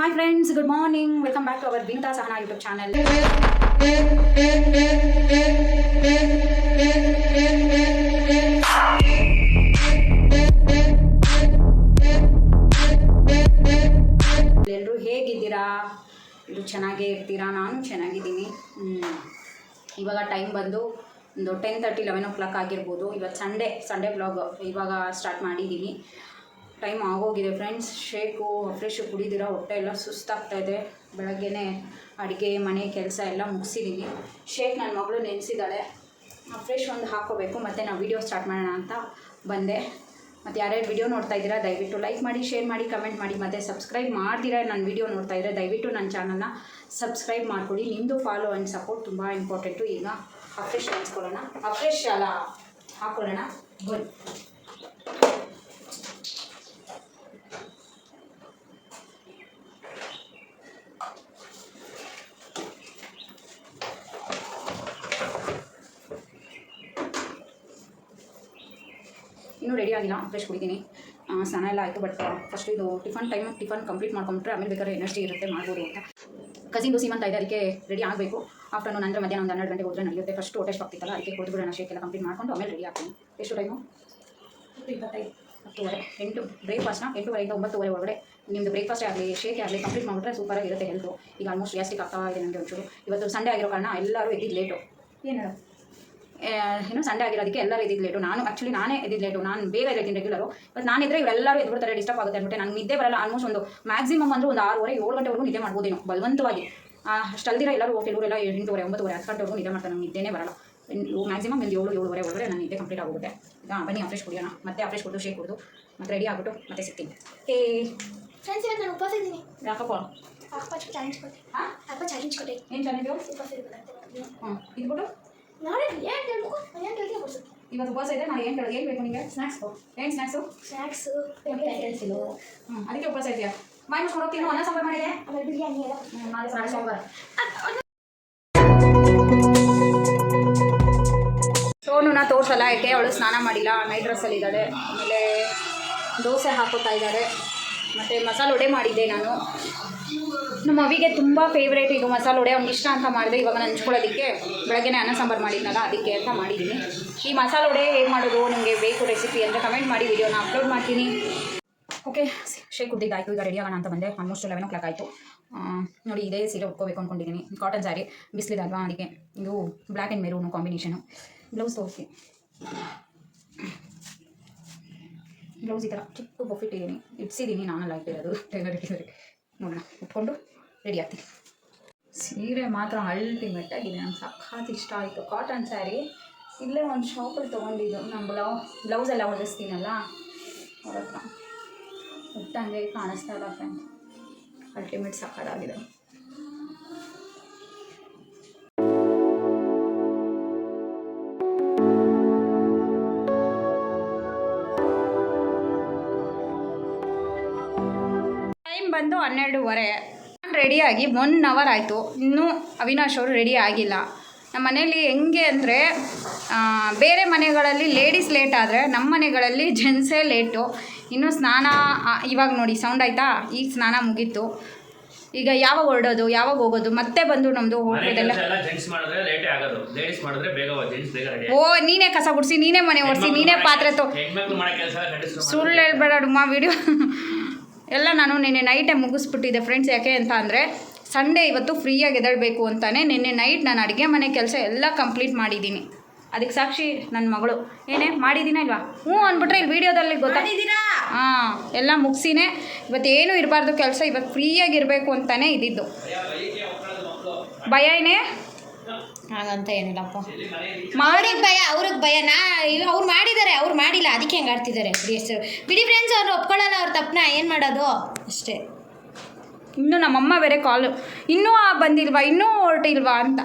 Hi friends good morning welcome back to our ಬಿಂತಾ Sahana YouTube channel ಎಲ್ಲರೂ ಹೇಗಿದ್ದೀರಾ? ಎಲ್ಲರೂ ಚೆನ್ನಾಗೇ ಇರ್ತೀರಾ? ನಾನು ಚೆನ್ನಾಗಿದ್ದೀನಿ. ಇವಾಗ ಟೈಮ್ ಬಂದು ಒಂದು ten thirty eleven o'clock ಆಗಿರ್ಬೋದು. ಇವತ್ತು ಸಂಡೇ ಸಂಡೇ ಬ್ಲಾಗ್ ಇವಾಗ ಸ್ಟಾರ್ಟ್ ಮಾಡಿದ್ದೀನಿ ಟೈಮ್ ಆಗೋಗಿದೆ ಫ್ರೆಂಡ್ಸ್ ಶೇಕು ಫ್ರೆಶ್ ಕುಡಿದಿರ, ಹೊಟ್ಟೆ ಎಲ್ಲ ಸುಸ್ತಾಗ್ತಾ ಇದೆ. ಬೆಳಗ್ಗೆನೇ ಅಡುಗೆ, ಮನೆ ಕೆಲಸ ಎಲ್ಲ ಮುಗಿಸಿದ್ದೀನಿ ಶೇಕ್ ನನ್ನ ಮಗಳು ನೆನೆಸಿದ್ದಾಳೆ ಫ್ರೆಶ್ ಒಂದು ಹಾಕೋಬೇಕು, ಮತ್ತು ನಾವು ವೀಡಿಯೋ ಸ್ಟಾರ್ಟ್ ಮಾಡೋಣ ಅಂತ ಬಂದೆ. ಮತ್ತು ಯಾರ್ಯಾರು ವಿಡಿಯೋ ನೋಡ್ತಾ ಇದ್ದೀರಾ, ದಯವಿಟ್ಟು ಲೈಕ್ ಮಾಡಿ ಶೇರ್ ಮಾಡಿ ಕಮೆಂಟ್ ಮಾಡಿ, ಮತ್ತು ಸಬ್ಸ್ಕ್ರೈಬ್ ಮಾಡ್ತೀರಾ ನನ್ನ ವಿಡಿಯೋ ನೋಡ್ತಾ ಇದ್ದರೆ ದಯವಿಟ್ಟು ನನ್ನ ಚಾನಲ್ನ ಸಬ್ಸ್ಕ್ರೈಬ್ ಮಾಡಿಕೊಡಿ. ನಿಮ್ಮದು ಫಾಲೋ ಆ್ಯಂಡ್ ಸಪೋರ್ಟ್ ತುಂಬ ಇಂಪಾರ್ಟೆಂಟು ಈಗ ಅಫ್ರೆಶ್ ನೆನೆಸ್ಕೊಳ್ಳೋಣ. ಅಫ್ರೆಶ್ ಅಲ್ಲ ಹಾಕ್ಕೊಳ್ಳೋಣ ಬನ್ನಿ. ರೆಡಿ ಆಗಿಲ್ಲ ಫ್ರೆಶ್ ಆ, ಸ್ನಾನ ಎಲ್ಲ ಆಯಿತು ಬಟ್ ಫಸ್ಟ್ ಇದು ಟಿಫನ್ ಟೈಮ್ ಟಿಫನ್ ಕಂಪ್ಲೀಟ್ ಮಾಡ್ಕೊಂಡ್ರೆ ಆಮೇಲೆ ಬೇಕಾದ್ರೆ ಎನರ್ಜಿ ಇರುತ್ತೆ ಮಾಡ್ಬೋದು ಅಂತ. ಕಸಿನ್ದು ಸೀಮಂತ ಇದೆ ಅದಕ್ಕೆ ರೆಡಿ ಆಗಬೇಕು. ಆಫ್ಟರ್ನೂನ್ ಅಂದರೆ ಮಧ್ಯಾಹ್ನ ಒಂದು ಹನ್ನೆರಡು ಗಂಟೆಗೆ ಹೋದ್ರೆ ನಡೆಯುತ್ತೆ ಫಸ್ಟ್ ಟೆಸ್ಟ್ ಆಗ್ತಿತ್ತಲ್ಲ ಅದಕ್ಕೆ ನಾನು ಶೇಕ್ ಎಲ್ಲ ಕಂಪ್ಲೀಟ್ ಮಾಡ್ಕೊಂಡು ಆಮೇಲೆ ರೆಡಿ ಆಗ್ತೀನಿ. ಎಷ್ಟು ಟೈಮು ಇಪ್ಪತ್ತೈದು. ಹತ್ತುವರೆ. ಎಂಟು ಬ್ರೇಕ್ಫಾಸ್ಟ್ನ ಎಂಟುವರೆಯಿಂದ ಒಂಬತ್ತುವರೆ ಒಳಗಡೆ. ನಿಮ್ಮದು ಬ್ರೇಕ್ಫಾಸ್ಟೇ ಆಗಲಿ ಶೇಕೆ ಆಗಲಿ ಕಂಪ್ಲೀಟ್ ಮಾಡಿಬಿಟ್ರೆ ಸೂಪರಾಗಿರುತ್ತೆ ಹೆಲ್ತು ಈಗ ಆಲ್ಮೋಸ್ಟ್ ಗ್ಯಾಸ್ಟಿಕ್ ಆಗ್ತಾ ಇದೆ ನನಗೆ ಒಂಚೂರು. ಇವತ್ತು ಸಂಡೇ ಆಗಿರೋ ಕಾರಣ ಎಲ್ಲರೂ ಎದ್ದಿದ್ದು ಲೇಟು ಏನು ಏನು ಸಂಡೆ ಆಗಿರೋದಕ್ಕೆ ಎಲ್ಲರೂ ಇದ್ದಿದ್ದು ಲೇಟು ನಾನು ಆ್ಯಕ್ಚುಲಿ ನಾನೇ ಇದ್ದಿದ್ದು ಲೇಟು ನಾನು ಬೇಗ ಇರ್ತೀನಿ ರೆಗ್ಯುಲರು ಬಟ್ ನಾನು ಇದ್ದರೆ ಇವರೆಲ್ಲರೂ ಎದ್ಬಿಡ್ತಾರೆ ಡಿಸ್ಟರ್ಬ್ ಆಗುತ್ತೆ ಅಂದ್ಬಿಟ್ಟು ನಂಗೆ ನಿದ್ದೆ ಬರಲ್ಲ ಆಲ್ಮೋಸ್ಟ್ ಒಂದು ಮ್ಯಾಕ್ಸಿಮಮ್ ಅಂದ್ರೆ ಒಂದು ಆರೂವರೆ ಏಳು ಗಂಟೆವರೆಗೂ ನಿದ್ದೆ ಮಾಡ್ಬೋದೇನೋ ಬಲವಂತವಾಗಿ. ಅಷ್ಟಲ್ದಿರ ಎಲ್ಲರೂ ಓಕೆ ಕೆಲವರೆಲ್ಲ ಎಂಟೂವರೆ ಒಂಬತ್ತುವರೆ ಹತ್ತು ಗಂಟೆವರೆಗೂ ನಿದ್ದೆ ಮಾಡ್ತಾರೆ ನಂಗೆ ನಿದ್ದೆನೇ ಬರಲ್ಲ. ಮ್ಯಾಕ್ಸಿಮಮ್ ಒಂದು ಏಳು ಏಳುವರೆ ಒಳಗಡೆ ನಾನು ನಿದ್ದೆ ಕಂಪ್ಲೀಟ್ ಆಗುತ್ತೆ ಹಾಂ ಬನ್ನಿ ಅಫ್ರೆಶ್ ಕುಡಿಯೋಣ. ಮತ್ತೆ ಅಫ್ರೆಶ್ ಕುಡಿದು ಶೇಕ್ ಕುಡಿದು ಮತ್ತೆ ರೆಡಿ ಆಗ್ಬಿಟ್ಟು ಮತ್ತೆ ಸಿಗ್ತೀನಿ. ಏ ಫ್ರೆಂಡ್ಸ್ ಇವತ್ತು ನಾನು ಉಪವಾಸ ಇದ್ದೀನಿ. ಯಾಕಪ್ಪ? ಅಪ್ಪ ಚಾಲೆಂಜ್ ಕೊಟ್ಟೆ ಹಾಂ? ಅಪ್ಪ ಚಾಲೆಂಜ್ ಕೊಟ್ಟೆ ಏನು ಚಾಲೆಂಜು ಉಪವಾಸ ಹ್ಞೂ ಇದ್ಬಿಟ್ಟು ನಾಳೆ ಏನು ಹೇಳ್ಬೇಕು? ನಾನು ಏನು ಹೇಳ್ತೀನಿ ಕೊಡ್ಸು ಇವತ್ತು ಉಪವಾಸ ಇದೆ ನಾನು ಏನು ಏನು ಬೇಕು ನಿಮಗೆ ಸ್ನ್ಯಾಕ್ಸು ಏನು ಸ್ನ್ಯಾಕ್ಸು ಸ್ನ್ಯಾಕ್ಸು ಪೆನ್ಸಿಲು ಹ್ಞೂ ಅದಕ್ಕೆ ಉಪವಾಸ ಇದೆಯಾ ಮೈ ಮುಚ್ಕೊಂಡು ಹೋಗ್ತೀನಿ ಅನ್ನ ಸಾಂಬಾರು ಮಾಡಿದೆ ಆಮೇಲೆ ಬಿರಿಯಾನಿ ಎಲ್ಲ. ನಾಳೆ ನಾಳೆ ಸೋಮವಾರ ಸೋನುನ ತೋರಿಸಲ್ಲ ಯಾಕೆ? ಅವಳು ಸ್ನಾನ ಮಾಡಿಲ್ಲ ನೈಟ್ ಡ್ರೆಸ್ಸಲ್ಲಿ ಇದ್ದಾಳೆ. ಆಮೇಲೆ ದೋಸೆ ಹಾಕೋತಾ ಇದ್ದಾರೆ. ಮತ್ತು ಮಸಾಲೆ ವಡೆ ಮಾಡಿದ್ದೆ ನಾನು. ನಮ್ಮ ಅವಿಗೆ ತುಂಬ ಫೇವ್ರೇಟ್ ಇದು ಮಸಾಲೆ ವಡೆ. ಅವ್ನಿಗೆ ಇಷ್ಟ ಅಂತ ಮಾಡಿದೆ ಇವಾಗ ನಂಚ್ಕೊಳ್ಳೋದಕ್ಕೆ ಬೆಳಗ್ಗೆನೇ ಅನ್ನ ಸಾಂಬಾರು ಮಾಡಿದ್ನಲ್ಲ, ಅದಕ್ಕೆ ಅಂತ ಮಾಡಿದ್ದೀನಿ ಈ ಮಸಾಲೆ ವಡೆ ಹೇಗೆ ಮಾಡೋದು, ನಿಮಗೆ ಬೇಕು ರೆಸಿಪಿ ಅಂತ ಕಮೆಂಟ್ ಮಾಡಿ ವಿಡಿಯೋನ ಅಪ್ಲೋಡ್ ಮಾಡ್ತೀನಿ. ಓಕೆ ಶೇಕ್ ಕುದ್ದಿದ್ದಾಯಿತು ಈಗ ರೆಡಿ ಆಗೋಣ ಅಂತ ಬಂದೆ. ಆಲ್ಮೋಸ್ಟ್ ಲೆವೆನ್ ಓ ಕ್ಲಾಕ್ ಆಯಿತು ನೋಡಿ ಇದೇ ಸೀರೆ ಉಟ್ಕೋಬೇಕು ಅಂದ್ಕೊಂಡಿದ್ದೀನಿ ಕಾಟನ್ ಸ್ಯಾರಿ ಬಿಸಿಲಿದಲ್ವಾ ಅದಕ್ಕೆ ಇದು black and maroon combination blouse ತೋರಿಸಿ. ಬ್ಲೌಸ್ ಈ ಥರ ಚಿಕ್ಕ ಬೊಫಿಟ್ಟಿದ್ದೀನಿ ಇಟ್ಸಿದ್ದೀನಿ ನಾನಲ್ಲ ಇಟ್ಟಿರೋದು. ಟೈಲರ್ ಇಟ್ಟಿದ್ದಾರೆ. ನೋಡೋಣ ಉಟ್ಕೊಂಡು ರೆಡಿ ಆಗ್ತೀನಿ. ಸೀರೆ ಮಾತ್ರ ಅಲ್ಟಿಮೇಟ್ ಆಗಿದೆ ನಂಗೆ ಸಖತ್ ಇಷ್ಟ ಆಯಿತು. ಕಾಟನ್ ಸ್ಯಾರಿ ಇಲ್ಲೇ ಒಂದು ಶಾಪಲ್ಲಿ ತೊಗೊಂಡಿದ್ದು. ನಮ್ಮ ಬ್ಲೌ ಬ್ಲೌಸ್ ಎಲ್ಲ ಹೊಲಿಸ್ತೀನಲ್ಲ ಅವ್ರ ಹತ್ರ. ಕಾಣಿಸ್ತಾ ಇಲ್ಲ ಫ್ರೆಂಡ್ ಅಲ್ಟಿಮೇಟ್ ಸಕ್ಕತ್ತಾಗಿದೆ ಹನ್ನೆರಡೂವರೆ. ನಾನು ರೆಡಿಯಾಗಿ ಒನ್ ಅವರ್ ಆಯಿತು. ಇನ್ನೂ ಅವಿನಾಶ್ ಅವರು ರೆಡಿ ಆಗಿಲ್ಲ. ನಮ್ಮ ಮನೇಲಿ ಹೆಂಗೆ ಅಂದರೆ ಬೇರೆ ಮನೆಗಳಲ್ಲಿ ಲೇಡೀಸ್ ಲೇಟ್ ಆದರೆ ನಮ್ಮ ಮನೆಗಳಲ್ಲಿ ಜೆಂಟ್ಸೇ ಲೇಟು ಇನ್ನೂ ಸ್ನಾನ ಇವಾಗ ನೋಡಿ ಸೌಂಡ್ ಆಯಿತಾ? ಈಗ ಸ್ನಾನ ಮುಗೀತು. ಈಗ ಯಾವಾಗ ಹೊರಡೋದು ಯಾವಾಗ ಹೋಗೋದು? ಮತ್ತೆ ಬಂದು ನಮ್ಮದು ಹೋಗೋದೆಲ್ಲ ಓ ನೀನೇ ಕಸ ಗುಡಿಸಿ ನೀನೇ ಮನೆ ಒರೆಸಿ ನೀನೇ ಪಾತ್ರೆ ತೊ ಸುಳ್ಳು ಹೇಳ್ಬೇಡ ವಿಡಿಯೋ ಎಲ್ಲ ನಾನು ನಿನ್ನೆ ನೈಟೇ ಮುಗಿಸ್ಬಿಟ್ಟಿದ್ದೆ ಫ್ರೆಂಡ್ಸ್ ಯಾಕೆ ಅಂತ ಅಂದರೆ ಸಂಡೇ ಇವತ್ತು ಫ್ರೀಯಾಗಿ ಎದಳಬೇಕು ಅಂತಲೇ ನಿನ್ನೆ ನೈಟ್ ನಾನು ಅಡುಗೆ ಮನೆ ಕೆಲಸ ಎಲ್ಲ ಕಂಪ್ಲೀಟ್ ಮಾಡಿದ್ದೀನಿ. ಅದಕ್ಕೆ ಸಾಕ್ಷಿ ನನ್ನ ಮಗಳು. ಏನೇ ಮಾಡಿದ್ದೀನ ಇಲ್ವಾ? ಹ್ಞೂ ಅಂದ್ಬಿಟ್ರೆ ಇಲ್ಲಿ ವೀಡಿಯೋದಲ್ಲಿ ಗೊತ್ತಾ? ಹಾಂ ಎಲ್ಲ ಮುಗಿಸಿನೇ. ಇವತ್ತೇನು ಇರಬಾರ್ದು ಕೆಲಸ ಇವತ್ತು ಫ್ರೀಯಾಗಿ ಇರಬೇಕು ಅಂತಾನೆ ಇದ್ದಿದ್ದು. ಭಯ ಏನೇ? ಹಾಗಂತ ಏನಿಲ್ಲಪ್ಪ ಅವ್ರಿಗೆ ಭಯ ಅವ್ರಿಗೆ ಭಯ ನಾ ಅವ್ರು ಮಾಡಿದ್ದಾರೆ ಅವ್ರು ಮಾಡಿಲ್ಲ ಅದಕ್ಕೆ ಹೆಂಗೆ ಆಡ್ತಿದ್ದಾರೆ ಬಿಡಿ ಹೆಸರು ಬಿಡಿ ಫ್ರೆಂಡ್ಸ್ ಅವ್ರು ಒಪ್ಕೊಳ್ಳಲ್ಲ ಅವ್ರ ತಪ್ಪನ ಏನು ಮಾಡೋದು ಅಷ್ಟೇ ಇನ್ನೂ ನಮ್ಮಮ್ಮ ಬೇರೆ ಕಾಲು ಇನ್ನೂ ಬಂದಿಲ್ವಾ ಇನ್ನೂ ಹೊರಟಿಲ್ವಾ ಅಂತ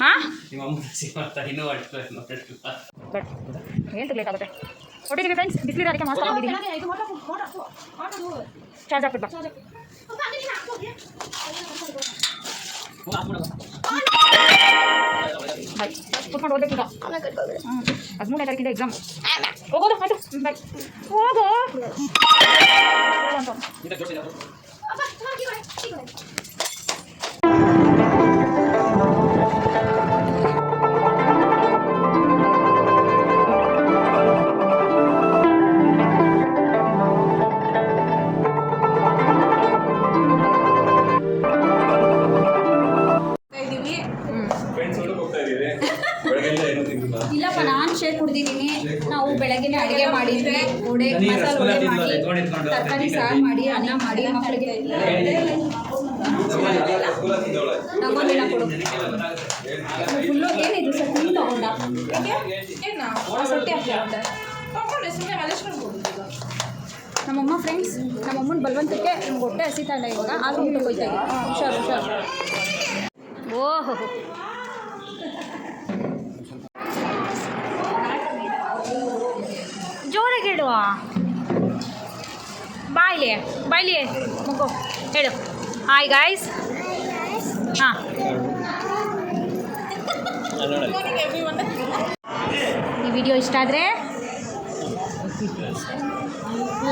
ಹಾಂ ಏನು ಫ್ರೆಂಡ್ಸ್ ಬಿಸಿಲಿದೆ ಅದಕ್ಕೆ ಹಾಕೊಂಡಿದ್ದೀನಿ ಚಾರ್ಜ್ ಹಾಕ್ಬಿಟ್ಟು ಬಾ ಬಾಯ್ ಕುತ್ಕೊಂಡು ಓದಬೇಕೀಗ ಹ್ಞೂ ಹದಿಮೂರನೇ ತಾರೀಕಿಂದ ಎಕ್ಸಾಮ್ ಹೋಗೋದು ಆಯ್ತು ಬಾಯ್ ಹೋಗೋ ಕೊಡು ಫುಲ್ಲು ಏನಿದು ಸರ್ ತಗೊಂಡ ನಮ್ಮಮ್ಮ ಫ್ರೆಂಡ್ಸ್ ನಮ್ಮಮ್ಮನ ಬಲವಂತಕ್ಕೆ ನಮ್ಗೆ ಹೊಟ್ಟೆ ಹಸಿತಾ ಇಲ್ಲ ಇವಾಗ, ಆದ್ರೂ ಊಟಕ್ಕೆ ಹೋಯ್ತಾ ಹುಷಾರು ಹುಷಾರು ಓಹೋ. ಜೋರಾಗಿ ಹೇಳುವ. ಬಾಯ್ಲಿ ಬಾಯ್ಲಿ, ಮಗು, ಹೇಳು. ಹಾಯ್ ಗಾಯ್ಸ್ ಹಾಂ ಈ ವಿಡಿಯೋ ಇಷ್ಟ ಆದರೆ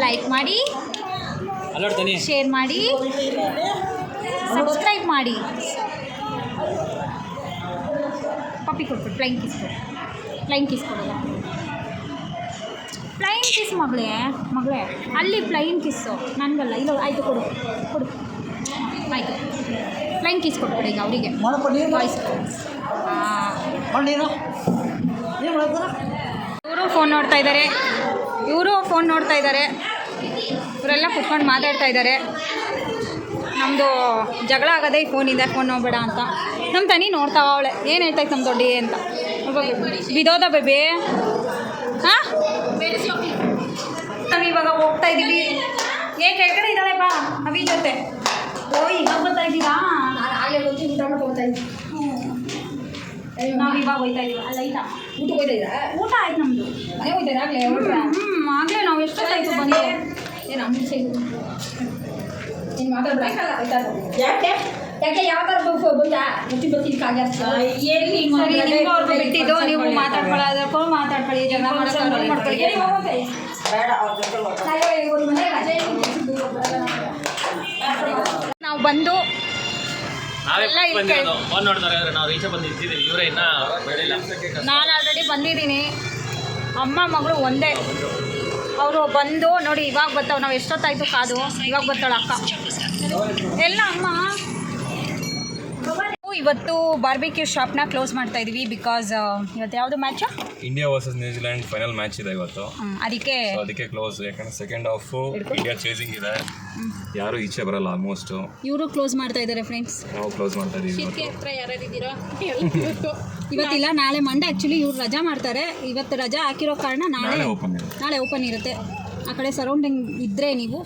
ಲೈಕ್ ಮಾಡಿ ಶೇರ್ ಮಾಡಿ ಸಬ್ಸ್ಕ್ರೈಬ್ ಮಾಡಿ. ಪಪ್ಪಿ ಕೊಟ್ಬಿಟ್ಟು ಪ್ಲೈನ್ ಕಿಸ್ ಕೊಡು. ಪ್ಲೈನ್ ಕಿಸ್ ಕೊಡಲ್ಲ. ಪ್ಲೈನ್ ಕಿಸ್ ಮಗಳೇ ಮಗಳೇ. ಅಲ್ಲಿ ಪ್ಲೈನ್ ಕಿಸ್ಸು ನನಗಲ್ಲ ಇಲ್ಲ ಆಯಿತು ಕೊಡು ಕೊಡು. ಆಯಿತು ಫ್ಲೈನ್ ಕೀಸ್ ಕೊಟ್ಬಿಡಿ ಈಗ ಅವರಿಗೆ. ವಾಯ್ಸ್ ಇವರು ಫೋನ್ ನೋಡ್ತಾ ಇದ್ದಾರೆ ಇವರು ಫೋನ್ ನೋಡ್ತಾ ಇದ್ದಾರೆ ಇವರೆಲ್ಲ ಕುತ್ಕೊಂಡು ಮಾತಾಡ್ತಾ ಇದ್ದಾರೆ ನಮ್ಮದು ಜಗಳ ಆಗೋದೇ ಈ ಫೋನಿಂದ ಫೋನ್ ನೋಡಬೇಡ ಅಂತ. ನಮ್ಮ ತನಿ ನೋಡ್ತಾವ ಅವಳೆ. ಏನು ಹೇಳ್ತಾಯ್ತು ನಮ್ಮ ದೊಡ್ಡಿ ಅಂತ. ಬಿದೋದ ಬೇಬಿ. ಹಾಂ? ನಾವು ಇವಾಗ ಹೋಗ್ತಾ ಇದ್ದೀವಿ. ಏ ಕೆಳಗಡೆ ಇದ್ದಾಳೆ ಬಾ ಅವಿ ಜೊತೆ. ಓ ಇವಾಗ ಬರ್ತಾ ಇದ್ದೀರಾ ನಾನು ಆಗಲೇ ಗೊತ್ತಿ ಊಟ ಮಾಡ್ಕೊತಾ ಇದ್ದೀನಿ ನಾವು ಇವಾಗ ಹೋಯ್ತಾ ಇದೀವಿ ಅಲ್ಲ ಐತಾ ಊಟ ಹೋಯ್ತಾ ಇದ್ದೀರಾ ಊಟ ಆಯ್ತು ನಮ್ಮದು ಮನೆ ಹೋಯ್ತಾ ಆಗಲೇ ಹ್ಞೂ ಆಗಲೇ ನಾವು ಎಷ್ಟೊತ್ತಾಯ್ತು ಬಂದು ಏನು ಅಮ್ಮ ಸೈಡು ನೀನು ಮಾತಾಡ್ಬೇಕಲ್ಲ ಯಾಕೆ ಯಾಕೆ ಯಾವ ಥರ ಬಂದಾ ಗೊತ್ತಿ ಗೊತ್ತಿದ್ದಕ್ಕಾಗ ಸರಿ ನಿಮ್ಗೂ ಅವ್ರಿಗೂ ಬಿಟ್ಟಿದ್ದು ನೀವು ಮಾತಾಡ್ಕೊಳ್ಳೋದಕ್ಕೂ ಮಾತಾಡ್ಕೊಳ್ಳಿ ಜಗಳ ಮಾಡ್ಕೊಂಡು ಮಾಡ್ಕೊಳ್ಳಿ ನಾವು ಬಂದು ನಾವೇ ನಾವು ಬಂದು ನಾನು ಆಲ್ರೆಡಿ ಬಂದಿದ್ದೀನಿ. ಅಮ್ಮ ಮಗಳು ಒಂದೇ. ಅವರು ಬಂದು ನೋಡಿ ಇವಾಗ ಬರ್ತಾವೆ. ನಾವು ಎಷ್ಟೊತ್ತಾಯ್ತು ಕಾದು? ಇವಾಗ ಬರ್ತಾಳೆ ಅಕ್ಕ. ಎಲ್ಲ ಅಮ್ಮ ಇವತ್ತು ಬಾರ್ಬಿಕ್ಯೂ ನ ಕ್ಲೋಸ್ ಮಾಡ್ತಾ ಇದೀವಿ ಬಿಕಾಸ್ ಇವತ್ತು ಯಾವುದು match India versus New Zealand final match ಇದೆ ಇವತ್ತು. ಅದಕ್ಕೆ ಸೊ ಅದಕ್ಕೆ ಕ್ಲೋಸ್ ಯಾಕಂದ್ರೆ ಸೆಕೆಂಡ್ ಹಾಫ್ ಇಂಡಿಯಾ ಚೇಸಿಂಗ್ ಇದೆ. ಯಾರು ಈಚೆ ಬರಲ್ಲ ಆಲ್ಮೋಸ್ಟ್ ಇವರು ಕ್ಲೋಸ್ ಮಾಡ್ತಾ ಇದ್ದಾರೆ ಫ್ರೆಂಡ್ಸ್ ನಾವು ಕ್ಲೋಸ್ ಮಾಡ್ತಾ ಇದೀವಿ ಇವತ್ತು. ಇವತ್ತಿಲ್ಲ ನಾಳೆ ಮಂಡೆ ಆಕ್ಚುಲಿ ಇವ್ರು ರಜಾ ಮಾಡ್ತಾರೆ. ಇವತ್ತು ರಜಾ ಹಾಕಿರೋ ಕಾರಣ ನಾಳೆ ನಾಳೆ ಓಪನ್ ಇದೆ ನಾಳೆ ಓಪನ್ ಇರುತ್ತೆ. ಆ ಕಡೆ ಸರೌಂಡಿಂಗ್ ಇದ್ದರೆ ನೀವು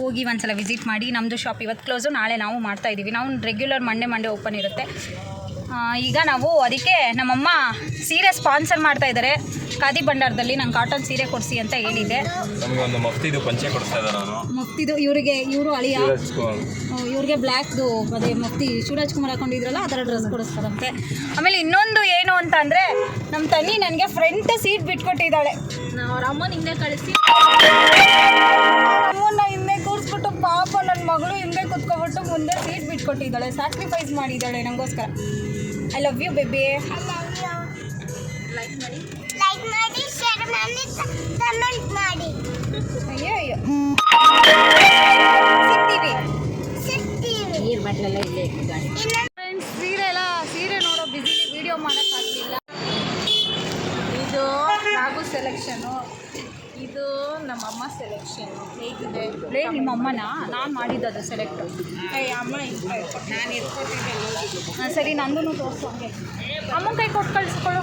ಹೋಗಿ ಒಂದ್ಸಲ ವಿಸಿಟ್ ಮಾಡಿ ನಮ್ಮದು ಶಾಪ್ ಇವತ್ತು ಕ್ಲೋಸು ನಾಳೆ ನಾವು ಮಾಡ್ತಾ ಇದ್ದೀವಿ. ನಾವು ರೆಗ್ಯುಲರ್ ಮಂಡೆ ಮಂಡೆ ಓಪನ್ ಇರುತ್ತೆ. ಈಗ ನಾವು ಅದಕ್ಕೆ ನಮ್ಮಮ್ಮ ಸೀರೆ ಸ್ಪಾನ್ಸರ್ ಮಾಡ್ತಾ ಇದ್ದಾರೆ. ಖಾದಿ ಭಂಡಾರದಲ್ಲಿ ನಂಗೆ ಕಾಟನ್ ಸೀರೆ ಕೊಡಿಸಿ ಅಂತ ಹೇಳಿದೆ ನಮಗೆ ಒಂದು ಮಫ್ತಿದು ಪಂಚೆ ಕೊಡಿಸ್ತಾ ಇದ್ದಾರೆ ನಾನು ಮುಕ್ತಿದು ಇವರಿಗೆ ಇವರು ಅಳಿಯ? ಇವ್ರಿಗೆ ಬ್ಲ್ಯಾಕ್ದು ಅದೇ ಮುಕ್ತಿ ಶಿವರಾಜ್ ಕುಮಾರ್ ಹಾಕೊಂಡಿದ್ರಲ್ಲ ಆ ಥರ ಡ್ರೆಸ್ ಕೊಡಿಸ್ತಾರಂತೆ. ಆಮೇಲೆ ಇನ್ನೊಂದು ಏನು ಅಂತ ಅಂದರೆ ನಮ್ಮ ತನ್ನಿ ನನಗೆ ಫ್ರಂಟ್ ಸೀಟ್ ಬಿಟ್ಕೊಟ್ಟಿದ್ದಾಳೆ. ಅವ್ರ ಅಮ್ಮನ ಹಿಂದೆ ಕಳಿಸಿ. ಅಮ್ಮನ ಹಿಂದೆ ಕೂರಿಸ್ಬಿಟ್ಟು ಪಾಪ ನನ್ನ ಮಗಳು ಹಿಂದೆ ಕುತ್ಕೊಬಿಟ್ಟು ಮುಂದೆ ಸೀಟ್ ಬಿಟ್ಕೊಟ್ಟಿದ್ದಾಳೆ ಸ್ಯಾಕ್ರಿಫೈಸ್ ಮಾಡಿದ್ದಾಳೆ ನನಗೋಸ್ಕರ I love you baby like ಮಾಡಿ. ಶೇರ್ ಮಾಡಿ ಕಮೆಂಟ್ ಮಾಡಿ. ಅಯ್ಯೋ ಅಯ್ಯೋ ಸಿಗ್ತೀವಿ. ಸಿಗ್ತೀವಿ ಫ್ರೆಂಡ್ಸ್ ಸೀರೆ ಎಲ್ಲ ಸೀರೆ ನೋಡೋ ಬಿಸಿ ವಿಡಿಯೋ ಮಾಡೋಕ್ಕಾಗಲಿಲ್ಲ. ಇದು ನಾಗು ಸೆಲೆಕ್ಷನು ಇದು ನಮ್ಮಮ್ಮ ಸೆಲೆಕ್ಷನ್ ಹೇಗಿದೆ? ಲೇ ನಿಮ್ಮ ಅಮ್ಮನ? ನಾನು ಅದು ಸೆಲೆಕ್ಟ್ ಏಯ್ ಅಮ್ಮ ನಾನು ಎತ್ಕೊತಿದ್ದೆ ಸರಿ ನಂದು ತೋರಿಸು ಹಂಗೆ. ಅಮ್ಮನ ಕೈ ಕೊಟ್ಟು ಕಳಿಸ್ಕೊಳ್ಳು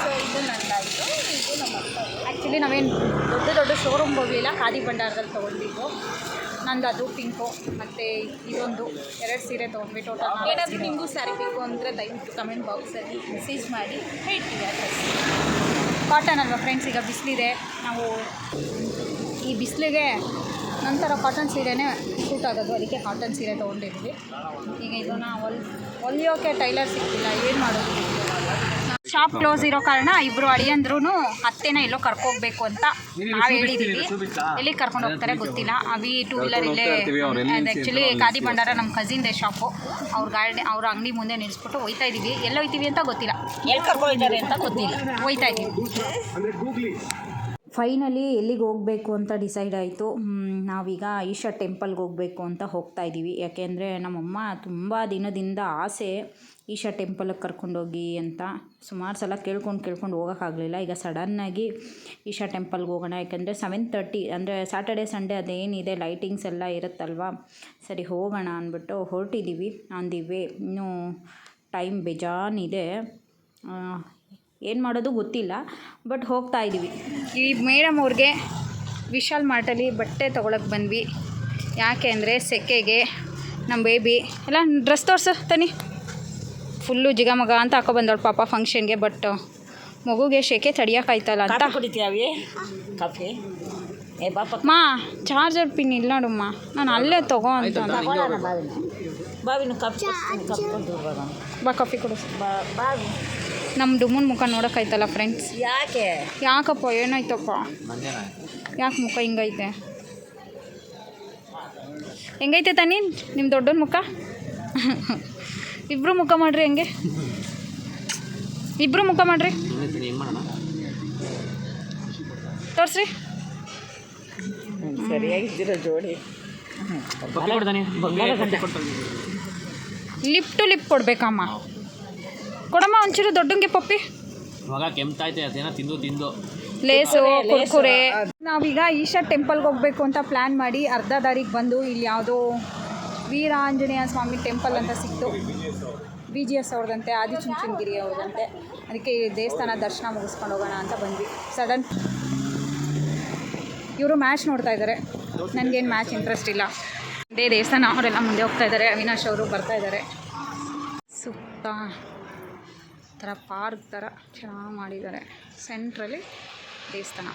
ಸೊ ಇದು ನಂದಾಯಿತು ಇದು ನಮ್ಮ ಆ್ಯಕ್ಚುಲಿ ನಾವೇನು ದೊಡ್ಡ ದೊಡ್ಡ ಶೋರೂಮ್ ಹೋಗಲಿಲ್ಲ. ಖಾದಿ ಭಂಡಾರದಲ್ಲಿ ತೊಗೊಂಡಿದ್ದು. ನಂದು ಅದು ಪಿಂಕು ಮತ್ತು ಇದೊಂದು ಎರಡು ಸೀರೆ ತೊಗೊಂಡ್ವಿ ಟೋಟಲ್ ಏನಾದರೂ ನಿಮಗೂ ಸ್ಯಾರಿ ಬೇಕು ಅಂದರೆ ದಯವಿಟ್ಟು ಕಮೆಂಟ್ ಬಾಕ್ಸಲ್ಲಿ ಮೆಸೇಜ್ ಮಾಡಿ ಹೇಳ್ತೀವಿ ಅಡ್ರೆಸ್ ಕಾಟನ್ ಅಲ್ವಾ ಫ್ರೆಂಡ್ಸ್ ಈಗ ಬಿಸಿಲಿದೆ. ನಾವು ಈ ಬಿಸಿಲಿಗೆ ನಂತರ ಕಾಟನ್ ಸೀರೆನೇ ಸೂಟ್ ಆಗೋದು. ಅದಕ್ಕೆ ಕಾಟನ್ ಸೀರೆ ತೊಗೊಂಡಿದ್ವಿ. ಈಗ ಇದನ್ನು ಹೊಲ್ ಹೊಲಿಯೋಕೆ ಟೈಲರ್ ಸಿಗ್ತಿಲ್ಲ. ಏನು ಮಾಡೋದು? ಶಾಪ್ ಕ್ಲೋಸ್ ಇರೋ ಕಾರಣ ಇಬ್ರು ಅಳಿಯಂದ್ರೂ ಅತ್ತೆನ ಎಲ್ಲೋ ಕರ್ಕೋಗ್ಬೇಕು ಅಂತ ನಾವ್ ಹೇಳಿದೀವಿ. ಎಲ್ಲಿ ಕರ್ಕೊಂಡು ಹೋಗ್ತಾರೆ ಗೊತ್ತಿಲ್ಲ. ಅವಿ ಟೂ ವೀಲರ್ ಇಲ್ಲೇ ಆ್ಯಕ್ಚುಲಿ ಖಾದಿ ಭಂಡಾರ ನಮ್ಮ ಕಸಿನ್ದೆ ಶಾಪು ಅವ್ರ ಗಾಡಿ ಅವ್ರ ಅಂಗಡಿ ಮುಂದೆ ನಿಲ್ಲಿಸ್ಬಿಟ್ಟು ಹೋಯ್ತಾ ಇದೀವಿ. ಎಲ್ಲ ಹೋಯ್ತೀವಿ ಅಂತ ಗೊತ್ತಿಲ್ಲ. ಎಲ್ಲಿ ಕರ್ಕೊಂಡಿದ್ದಾರೆ ಅಂತ ಗೊತ್ತಿಲ್ಲ. ಹೋಯ್ತಾ ಇದ್ದೀವಿ ಫೈನಲಿ ಎಲ್ಲಿಗೆ ಹೋಗಬೇಕು ಅಂತ ಡಿಸೈಡ್ ಆಯಿತು. ನಾವೀಗ ಈಶಾ ಟೆಂಪಲ್ಗೆ ಹೋಗಬೇಕು ಅಂತ ಹೋಗ್ತಾ ಇದ್ದೀವಿ ಯಾಕೆಂದರೆ ನಮ್ಮಮ್ಮ ತುಂಬ ದಿನದಿಂದ ಆಸೆ ಈಶಾ ಟೆಂಪಲ್ಗೆ ಕರ್ಕೊಂಡೋಗಿ ಅಂತ ಸುಮಾರು ಸಲ ಕೇಳ್ಕೊಂಡು ಕೇಳ್ಕೊಂಡು ಹೋಗೋಕ್ಕಾಗಲಿಲ್ಲ ಈಗ ಸಡನ್ನಾಗಿ ಈಶಾ ಟೆಂಪಲ್ಗೆ ಹೋಗೋಣ. ಯಾಕೆಂದರೆ ಸೆವೆನ್ ತರ್ಟಿ ಅಂದರೆ ಸ್ಯಾಟರ್ಡೆ ಸಂಡೇ ಅದೇನಿದೆ ಲೈಟಿಂಗ್ಸ್ ಎಲ್ಲ ಇರುತ್ತಲ್ವಾ? ಸರಿ, ಹೋಗೋಣ ಅಂದ್ಬಿಟ್ಟು ಹೊರಟಿದ್ದೀವಿ ಆನ್ ದಿ ವೇ ಇನ್ನೂ ಟೈಮ್ ಬೇಜಾನಿದೆ ಏನು ಮಾಡೋದು ಗೊತ್ತಿಲ್ಲ ಬಟ್ ಹೋಗ್ತಾ ಇದ್ದೀವಿ ಈ ಮೇಡಮ್ ಅವ್ರಿಗೆ ವಿಶಾಲ್ ಮಾರ್ಟಲ್ಲಿ ಬಟ್ಟೆ ತೊಗೊಳಕ್ಕೆ ಬಂದ್ವಿ. ಯಾಕೆ ಅಂದರೆ ಸೆಕೆಗೆ ನಮ್ಮ ಬೇಬಿ ಎಲ್ಲ ಡ್ರೆಸ್ ತೋರ್ಸು ತನಿ ಫುಲ್ಲು ಜಿಗಮಗ ಅಂತ ಹಾಕೋ ಬಂದವಳು ಪಾಪ ಫಂಕ್ಷನ್ಗೆ ಬಟ್ ಮಗುಗೆ ಶೆಕೆ ತಡಿಯೋಕ್ಕಾಯ್ತಲ್ಲ ಅಂತ. ಕಾಫಿ ಕುಡಿತೀವಿ ಕಾಫಿ? ಏ ಬಾಪ ಮಾ ಚಾರ್ಜರ್ ಪಿನ್ ಇಲ್ಲ ನೋಡಮ್ಮ ನಾನು ಅಲ್ಲೇ ತಗೋ ಅಂತ ಬಾವಿನ ಕಾಫಿ ಬಾ ಕಾಫಿ ಕೊಡು. ಬಾ ಬಾವಿ. ನಮ್ಮ ಡುಮ್ಮನ್ ಮುಖ ನೋಡೋಕ್ಕಾಯ್ತಲ್ಲ ಫ್ರೆಂಡ್ಸ್ ಯಾಕೆ? ಯಾಕಪ್ಪ ಏನಾಯ್ತಪ್ಪ? ಯಾಕೆ ಮುಖ ಹಿಂಗೈತೆ? ಹೆಂಗೈತೆ ತಾನಿ ನಿಮ್ಮ ದೊಡ್ಡನ ಮುಖ? ಇಬ್ಬರು ಮುಖ ಮಾಡ್ರಿ ಹೆಂಗೆ. ಇಬ್ಬರು ಮುಖ ಮಾಡ್ರಿ. ತೋರಿಸ್ರಿ. ಸರಿಯಾಗಿದ್ದೀರ ಜೋಡಿ. ಲಿಪ್ ಟು ಲಿಪ್ ಕೊಡ್ಬೇಕಮ್ಮ. ಕೊಡಮ್ಮ ಒಂಚೂರು ದೊಡ್ಡಂಗೆ ಪಪ್ಪಿ. ಮಗ ಕೆಮ್ತೈತೆ ಅದೇನೋ ತಿಂದು ತಿಂದು. ಲೇಸು ಕುರ್ಕುರೆ. ನಾವೀಗ ಈಶಾ ಟೆಂಪಲ್ಗೆ ಹೋಗಬೇಕು ಅಂತ ಪ್ಲ್ಯಾನ್ ಮಾಡಿ ಅರ್ಧ ದಾರಿಗೆ ಬಂದು ಇಲ್ಲಿ ಯಾವುದೋ ವೀರಾಂಜನೇಯ ಸ್ವಾಮಿ ಟೆಂಪಲ್ ಅಂತ ಸಿಕ್ತು. ಬಿ ಜಿ ಎಸ್ ಅವ್ರದಂತೆ ಆದಿಚುಂಚನಗಿರಿ ಅವ್ರದಂತೆ. ಅದಕ್ಕೆ ಈ ದೇವಸ್ಥಾನ ದರ್ಶನ ಮುಗಿಸ್ಕೊಂಡು ಹೋಗೋಣ ಅಂತ ಬಂದ್ವಿ. ಸಡನ್ ಇವರು ಮ್ಯಾಚ್ ನೋಡ್ತಾ ಇದ್ದಾರೆ ನನಗೇನು ಮ್ಯಾಚ್ ಇಂಟ್ರೆಸ್ಟ್ ಇಲ್ಲ. ಇದೇ ದೇವಸ್ಥಾನ, ಅವರೆಲ್ಲ ಮುಂದೆ ಹೋಗ್ತಾ ಇದ್ದಾರೆ. ಅವಿನಾಶ್ ಅವರು ಬರ್ತಾ ಇದ್ದಾರೆ. ಸುತ್ತ ಥರ ಪಾರ್ಕ್ ಥರ ಚೆನ್ನಾಗಿ ಮಾಡಿದ್ದಾರೆ. ಸೆಂಟ್ರಲ್ಲಿ ದೇವಸ್ಥಾನ.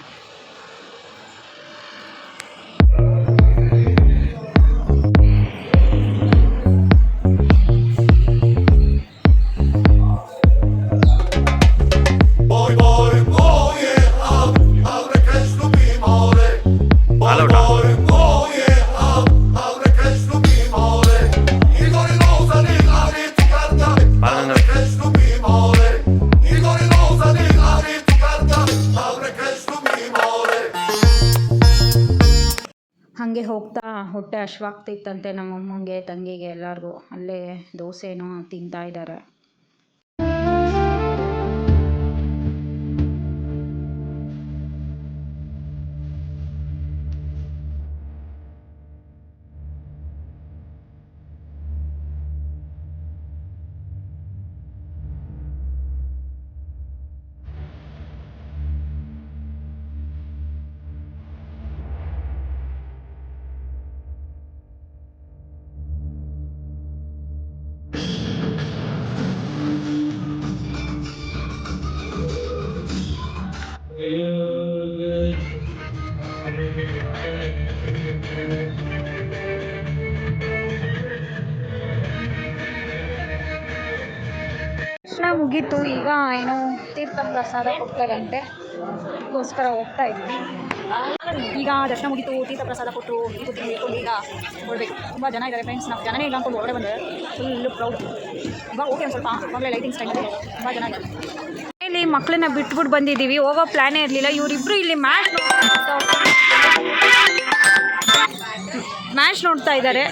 ಹೊಟ್ಟೆ ಹಶ್ವಾಗ್ತಿತ್ತಂತೆ ನಮ್ಮಮ್ಮಂಗೆ ತಂಗಿಗೆ ಎಲ್ಲರಿಗೂ. ಅಲ್ಲೇ ದೋಸೆನೋ ತಿಂತಾ ಇದ್ದಾರೆ ಮುಗೀತು. ಈಗ ಏನೋ ತೀರ್ಥ ಪ್ರಸಾದ ಕೊಡ್ತಾರಂತೆ. ಅದಕ್ಕೋಸ್ಕರ ಹೋಗ್ತಾ ಇದ್ವಿ ಈಗ ದರ್ಶನ ಮುಗೀತು ತೀರ್ಥ ಪ್ರಸಾದ ಕೊಟ್ಟು ಇದು ಹೇಳ್ಕೊಂಡು ಈಗ ಹೊರಬೇಕು ತುಂಬ ಜನ ಇದ್ದಾರೆ ಫ್ರೆಂಡ್ಸ್ ನಾವು ಜನನೇ ಇಲ್ಲ ಅಂದ್ಕೊಂಡು ಹೊರಗಡೆ ಬಂದರೆ ಫುಲ್ಲು ಪ್ರೌಡ್ ಇವಾಗ ಓಕೆ ಒಂದು ಸ್ವಲ್ಪ ಮಗಳೇ ಲೈಟಿಂಗ್ಸ್ ಟೈಮ್ ತುಂಬ ಜನ ಇದ್ದಾರೆ ಇಲ್ಲಿ ಮಕ್ಕಳನ್ನ ಬಿಟ್ಬಿಟ್ಟು ಬಂದಿದ್ದೀವಿ. ಹೋಗೋ ಪ್ಲ್ಯಾನೇ ಇರಲಿಲ್ಲ. ಇವರಿಬ್ಬರು ಇಲ್ಲಿ ಮ್ಯಾಚ್ ಮ್ಯಾಚ್ ನೋಡ್ತಾ ಇದ್ದಾರೆ.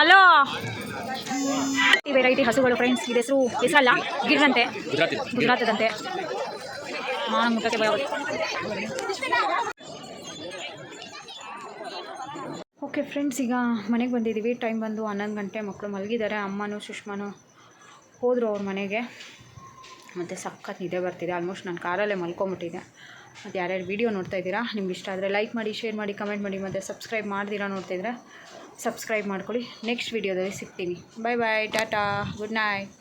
ಹಲೋ ಈ ವೆರೈಟಿ ಹಸುಗಳು ಫ್ರೆಂಡ್ಸ್ ಇದು ಹೆಸರು ಹೆಸರಲ್ಲ ಗಿರ್ರಂತೆ ಗುಜರಾತದಂತೆ. ಮುಟ್ಟಕ್ಕೆ ಭಯ ಓಕೆ ಫ್ರೆಂಡ್ಸ್ ಈಗ ಮನೆಗೆ ಬಂದಿದ್ದೀವಿ ಟೈಮ್ ಬಂದು ಹನ್ನೊಂದು ಗಂಟೆ. ಮಕ್ಕಳು ಮಲಗಿದ್ದಾರೆ ಅಮ್ಮನೂ ಸುಷ್ಮಾನು ಹೋದರು ಅವ್ರ ಮನೆಗೆ. ಮತ್ತು ಸಖತ್ ನಿದ್ದೆ ಬರ್ತಿದೆ. ಆಲ್ಮೋಸ್ಟ್ ನಾನು ಕಾರಲ್ಲೇ ಮಲ್ಕೊಂಬಿಟ್ಟಿದ್ದೆ. ಮತ್ತು ಯಾರ್ಯಾರು ವೀಡಿಯೋ ನೋಡ್ತಾ ಇದ್ದೀರಾ? ನಿಮ್ಗೆ ಇಷ್ಟ ಆದರೆ ಲೈಕ್ ಮಾಡಿ ಶೇರ್ ಮಾಡಿ ಕಮೆಂಟ್ ಮಾಡಿ. ಮತ್ತು ಸಬ್ಸ್ಕ್ರೈಬ್ ಮಾಡ್ದಿರಾ ನೋಡ್ತಿದ್ರೆ? ಸಬ್ಸ್ಕ್ರೈಬ್ ಮಾಡ್ಕೊಳ್ಳಿ. ನೆಕ್ಸ್ಟ್ ವೀಡಿಯೋದಲ್ಲಿ ಸಿಗ್ತೀನಿ. Bye bye Tata. Good night